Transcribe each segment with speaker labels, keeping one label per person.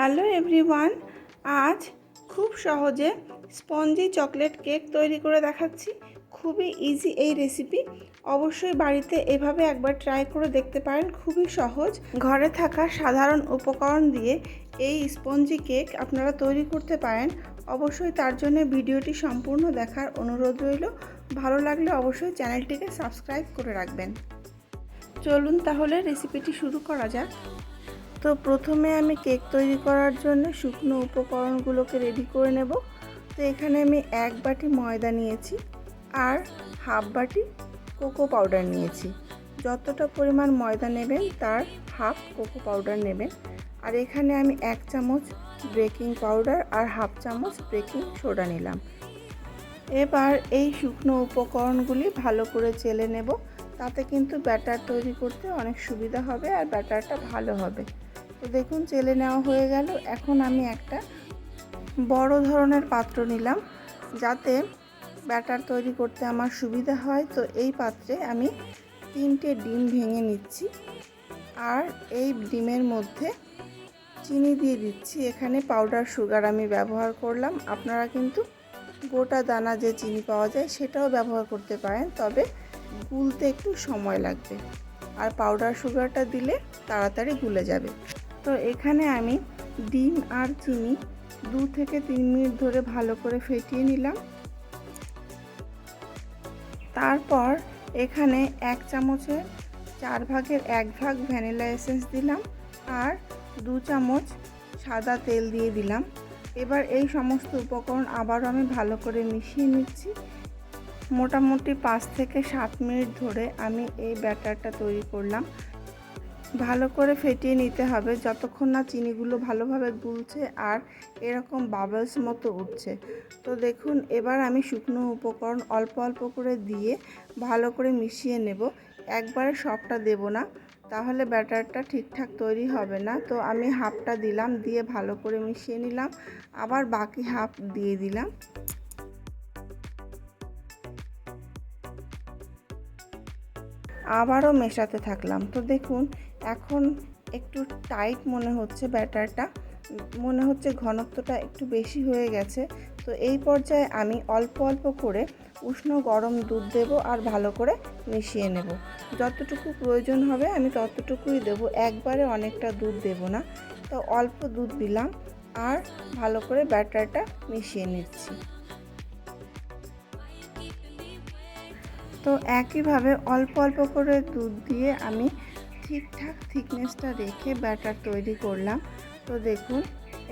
Speaker 1: Hello everyone, আজ খুব সহজে স্পঞ্জি চকলেট কেক তৈরি করে দেখাচ্ছি। খুবই ইজি এই রেসিপি অবশ্যই বাড়িতে এভাবে একবার ট্রাই করে দেখতে পারেন, খুবই সহজ। ঘরে থাকা সাধারণ উপকরণ দিয়ে এই স্পঞ্জি কেক আপনারা তৈরি করতে পারেন। অবশ্যই তার জন্য ভিডিওটি সম্পূর্ণ দেখার অনুরোধ রইল। ভালো লাগলে অবশ্যই চ্যানেলটিকে সাবস্ক্রাইব করে রাখবেন। চলুন তাহলে রেসিপিটি শুরু করা যাক। তো প্রথমে আমি কেক তৈরি করার জন্য শুকনো উপকরণগুলোকে রেডি করে নেব। তো এখানে আমি এক বাটি ময়দা নিয়েছি আর হাফ বাটি কোকো পাউডার নিয়েছি। যতটা পরিমাণ ময়দা নেবেন তার হাফ কোকো পাউডার নেবেন। আর এখানে আমি এক চামচ বেকিং পাউডার আর হাফ চামচ বেকিং সোডা নিলাম। এবার এই শুকনো উপকরণগুলি ভালো করে চেলে নেব। তাতে কিন্তু ব্যাটার তৈরি করতে অনেক সুবিধা হবে আর ব্যাটারটা ভালো হবে। তো দেখুন, চেলে নেওয়া হয়ে গেল। এখন আমি একটা বড় ধরনের পাত্র নিলাম, যাতে ব্যাটার তৈরি করতে আমার সুবিধা হয়। তো এই পাত্রে আমি তিনটে ডিম ভেঙে নিচ্ছি আর এই ডিমের মধ্যে চিনি দিয়ে দিচ্ছি। এখানে পাউডার সুগার আমি ব্যবহার করলাম। আপনারা কিন্তু গোটা দানা যে চিনি পাওয়া যায় সেটাও ব্যবহার করতে পারেন, তবে গুলতে একটু সময় লাগবে। আর পাউডার সুগারটা দিলে তাড়াতাড়ি গুলে যাবে। তো এখানে আমি ডিম আর চিনি দু থেকে তিন মিনিট ধরে ভালো করে ফেটিয়ে নিলাম। তারপর এখানে এক চামচের চার ভাগের এক ভাগ ভ্যানিলা এসেন্স দিলাম আর দু চামচ সাদা তেল দিয়ে দিলাম। এবার এই সমস্ত উপকরণ আবারও আমি ভালো করে মিশিয়ে নিচ্ছি। মোটামুটি পাঁচ থেকে সাত মিনিট ধরে আমি এই ব্যাটারটা তৈরি করলাম। ভালো করে ফেটিয়ে নিতে হবে। যতক্ষণ না চিনিগুলো ভালোভাবে গুলছে আর এরকম বাবলস মতো উঠছে। তো দেখুন, এবার আমি শুকনো উপকরণ অল্প অল্প করে দিয়ে ভালো করে মিশিয়ে নেব। একবারে সবটা দেব না, তাহলে ব্যাটারটা ঠিকঠাক তৈরি হবে না। তো আমি হাফটা দিলাম, দিয়ে ভালো করে মিশিয়ে নিলাম। আবার বাকি হাফ দিয়ে দিলাম। আবারও মেশাতে থাকলাম। তো দেখুন, এখন একটু টাইট মনে হচ্ছে ব্যাটারটা। মনে হচ্ছে ঘনত্বটা একটু বেশি হয়ে গেছে। তো এই পর্যায়ে আমি অল্প অল্প করে উষ্ণ গরম দুধ দেব আর ভালো করে মিশিয়ে নেব। যতটুকু প্রয়োজন হবে আমি ততটুকুই দেব। একবারে অনেকটা দুধ দেব না। তো অল্প দুধ দিলাম আর ভালো করে ব্যাটারটা মিশিয়ে নিচ্ছি। তো একইভাবে অল্প অল্প করে দুধ দিয়ে আমি ঠিকঠাক থিকনেসটা রেখে ব্যাটার তৈরি করলাম। তো দেখুন,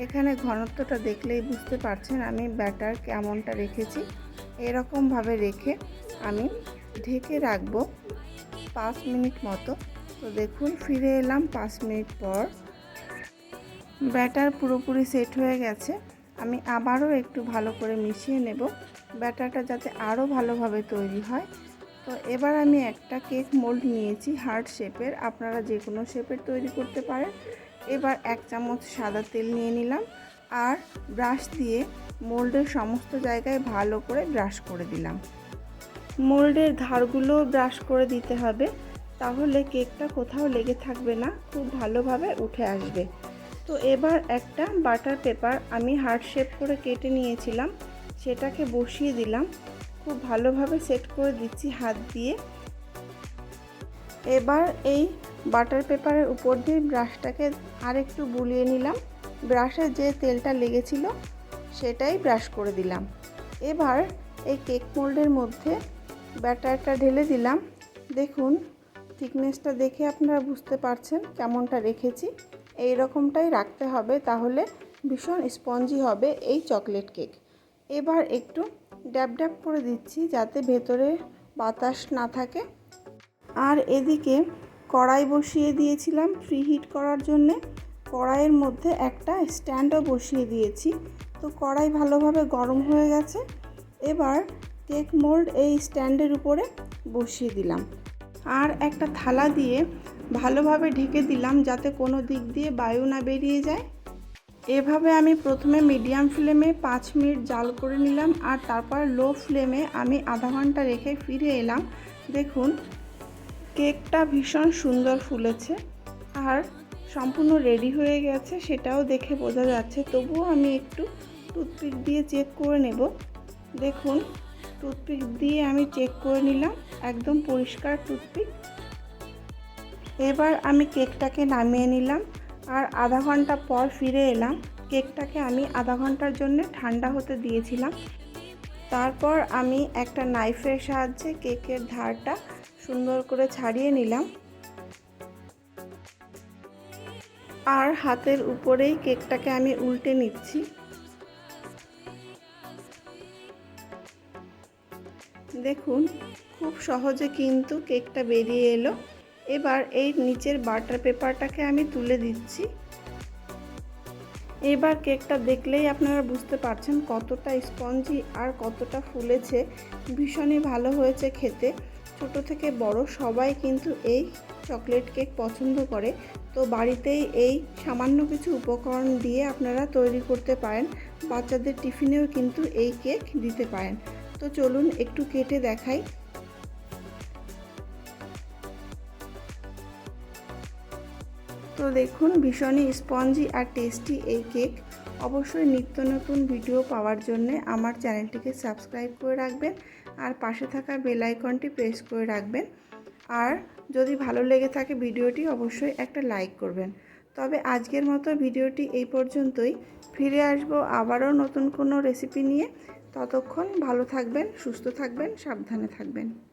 Speaker 1: এখানে ঘনত্বটা দেখলেই বুঝতে পারছেন আমি ব্যাটার কেমনটা রেখেছি। এরকমভাবে রেখে আমি ঢেকে রাখব পাঁচ মিনিট মতো। তো দেখুন, ফিরে এলাম পাঁচ মিনিট পর। ব্যাটার পুরোপুরি সেট হয়ে গেছে। আমি আবারও একটু ভালো করে মিশিয়ে নেব। ব্যাটারটা যাতে আরও ভালোভাবে তৈরি হয়। তো এবার আমি একটা কেক মোল্ড নিয়েছি হার্ট শেপের। আপনারা যে কোনো শেপের তৈরি করতে পারেন। এবার এক চামচ সাদা তেল নিয়ে নিলাম আর ব্রাশ দিয়ে মোল্ডের সমস্ত জায়গায় ভালো করে ব্রাশ করে দিলাম। মোল্ডের ধারগুলো ব্রাশ করে দিতে হবে। তাহলে কেকটা কোথাও লেগে থাকবে না, খুব ভালোভাবে উঠে আসবে। তো এবার একটা বাটার পেপার আমি হার্ট শেপ করে কেটে নিয়েছিলাম। সেটাকে বসিয়ে দিলাম। খুব ভালোভাবে সেট করে দিচ্ছি হাত দিয়ে। এবার এই বাটার পেপারের উপর দিয়ে ব্রাশটাকে আর একটু বুলিয়ে নিলাম। ব্রাশে যে তেলটা লেগেছিল সেটাই ব্রাশ করে দিলাম। এবার এই কেক মোল্ডের মধ্যে ব্যাটারটা ঢেলে দিলাম। দেখুন, থিকনেসটা দেখে আপনারা বুঝতে পারছেন কেমনটা রেখেছি। এই রকমটাই রাখতে হবে, তাহলে ভীষণ স্পঞ্জি হবে এই চকলেট কেক। এবার একটু ড্যাব ড্যাব করে দিচ্ছি যাতে ভেতরে বাতাস না থাকে। আর এদিকে কড়াই বসিয়ে দিয়েছিলাম ফ্রি হিট করার জন্যে। কড়াইয়ের মধ্যে একটা স্ট্যান্ডও বসিয়ে দিয়েছি। তো কড়াই ভালোভাবে গরম হয়ে গেছে। এবার কেক মোল্ড এই স্ট্যান্ডের উপরে বসিয়ে দিলাম। আর একটা থালা দিয়ে ভালোভাবে ঢেকে দিলাম যাতে কোনো দিক দিয়ে বায়ু না বেরিয়ে যায়। এভাবে আমি প্রথমে মিডিয়াম ফ্লেমে পাঁচ মিনিট জাল করে নিলাম আর তারপর লো ফ্লেমে আমি আধা ঘণ্টা রেখে ফিরে এলাম। দেখুন কেকটা ভীষণ সুন্দর ফুলেছে আর সম্পূর্ণ রেডি হয়ে গেছে, সেটাও দেখে বোঝা যাচ্ছে। তবুও আমি একটু টুথপিক দিয়ে চেক করে নেব। দেখুন টুথপিক দিয়ে আমি চেক করে নিলাম, একদম পরিষ্কার টুথপিক এবার আমি কেকটাকে নামিয়ে নিলাম। আর আধা ঘণ্টা পর ফিরে এলাম। কেকটাকে আমি আধা ঘণ্টার জন্য ঠান্ডা হতে দিয়েছিলাম। তারপর আমি একটা নাইফের সাহায্যে কেকের ধারটা সুন্দর করে ছাড়িয়ে নিলাম। আর হাতের উপরেই কেকটাকে আমি উল্টে নিচ্ছি। দেখুন, খুব সহজে কিন্তু কেকটা বেরিয়ে এলো। এবার এই নিচের বাটার পেপারটাকে আমি তুলে দিচ্ছি। এবার কেকটা দেখলেই আপনারা বুঝতে পারছেন কতটা স্পঞ্জি আর কতটা ফুলেছে। ভীষণই ভালো হয়েছে খেতে। ছোট থেকে বড় সবাই কিন্তু এই চকলেট কেক পছন্দ করে। তো বাড়িতেই এই সামান্য কিছু উপকরণ দিয়ে আপনারা তৈরি করতে পারেন। বাচ্চাদের টিফিনেও কিন্তু এই কেক দিতে পারেন। তো চলুন একটু কেটে দেখাই। দেখুন, ভীষণই স্পঞ্জি আর টেস্টি এই কেক। অবশ্যই নিত্য নতুন ভিডিও পাওয়ার জন্য আমার চ্যানেলটিকে সাবস্ক্রাইব করে রাখবেন আর পাশে থাকা বেল আইকনটি প্রেস করে রাখবেন। আর যদি ভালো লেগে থাকে ভিডিওটি, অবশ্যই একটা লাইক করবেন। তবে আজকের মতো ভিডিওটি এই পর্যন্তই। ফিরে আসব আবারও নতুন কোনো রেসিপি নিয়ে। ততক্ষণ ভালো থাকবেন, সুস্থ থাকবেন, সাবধানে থাকবেন।